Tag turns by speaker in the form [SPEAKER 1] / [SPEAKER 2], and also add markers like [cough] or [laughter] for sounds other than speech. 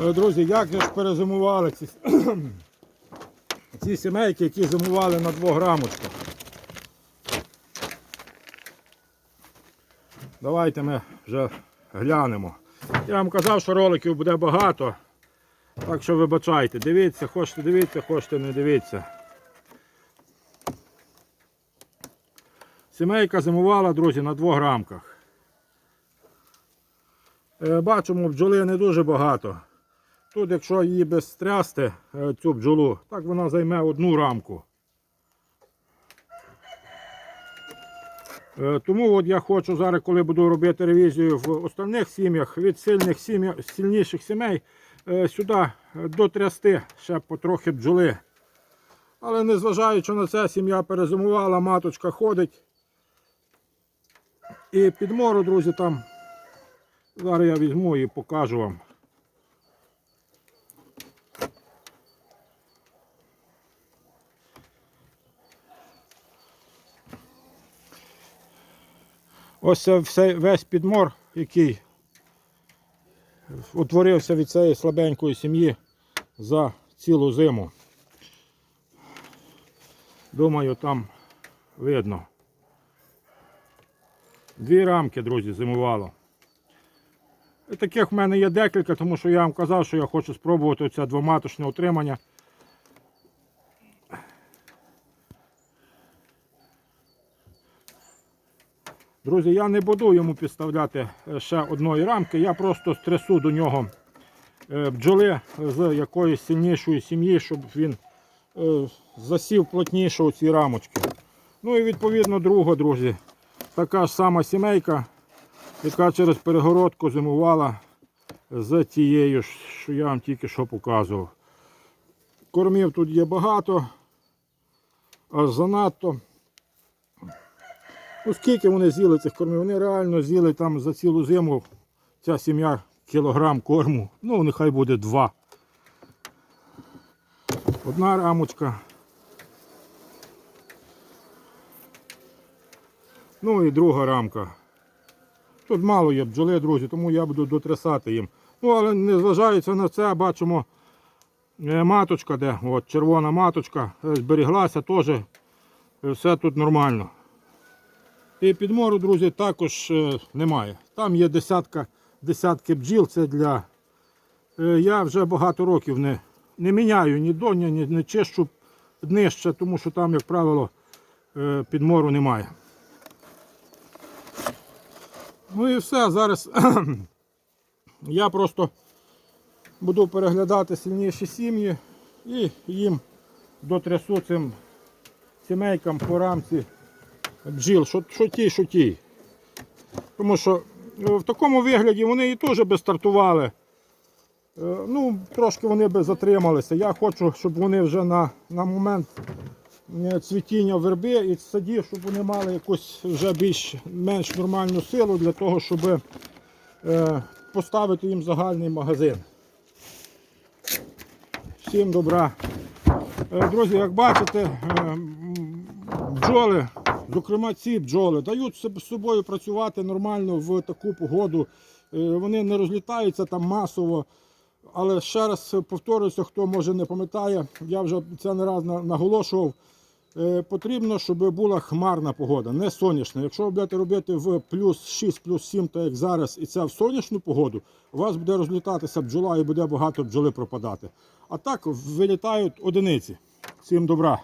[SPEAKER 1] Е, Друзі, як же ж перезимували ці, [clears throat] ці сімейки, які зимували на двох грамочках. Давайте ми вже глянемо. Я вам казав, що роликів буде багато. Так що вибачайте, дивіться, хочете дивіться, хочете не дивіться. Сімейка зимувала, друзі, на двох рамках. Е, Бачимо, бджоли не дуже багато. Тут, якщо її без стрясти, е, цю бджолу, так вона займе одну рамку. Е, Тому от я хочу зараз, коли буду робити ревізію в остальних сім'ях, від сильних сім'я, сильніших сімей, е, сюди дотрясти ще потрохи бджоли. Але незважаючи на це, сім'я перезимувала, маточка ходить. І підмору, друзі, там. Зараз я візьму і покажу вам. Ось все, весь підмор, який утворився від цієї слабенької сім'ї за цілу зиму. Думаю, там видно. Дві рамки, друзі, зимувало. І таких в мене є декілька, тому що я вам казав, що я хочу спробувати це двоматочне утримання. Друзі, я не буду йому підставляти е, ще одної рамки, я просто стресу до нього е, бджоли з якоїсь сильнішої сім'ї, щоб він е, засів плотніше у ці рамочки. Ну і відповідно друга, друзі, така ж сама сімейка, яка через перегородку зимувала з тією, що я вам тільки що показував. Кормів тут є багато, аж занадто. Ну, скільки вони з'їли цих кормів? Вони реально з'їли там за цілу зиму ця сім'я кілограм корму. Ну, нехай буде два. Одна рамочка. Ну і друга рамка. Тут мало є бджоли, друзі, тому я буду дотрясати їм. Ну, але не зважаючи на це, бачимо е, маточка, де от, червона маточка, е, зберіглася теж. е, Все тут нормально. І підмору, друзі, також е, немає. Там є десятка, десятки бджіл. Це для. е, Я вже багато років не, не міняю ні доня, ні не чищу днище, тому що там, як правило, е, підмору немає. Ну і все. Зараз [clears throat] я просто буду переглядати сильніші сім'ї і їм дотрясу цим сімейкам по рамці бджіл, що, що ті, що ті. Тому що е, в такому вигляді вони і теж би стартували. Е, Ну, трошки вони би затрималися. Я хочу, щоб вони вже на, на момент е, цвітіння верби і садів, щоб вони мали якусь вже більш менш нормальну силу для того, щоб е, поставити їм загальний магазин. Всім добра. Е, Друзі, як бачите, бджоли, зокрема ці бджоли, дають з собою працювати нормально в таку погоду. Е, Вони не розлітаються там масово. Але ще раз повторюся, хто може не пам'ятає, я вже це не раз наголошував. Е, Потрібно, щоб була хмарна погода, не сонячна. Якщо ви будете робити в плюс 6, плюс 7, так як зараз, і це в сонячну погоду, у вас буде розлітатися бджола і буде багато бджоли пропадати. А так вилітають одиниці. Всім добра.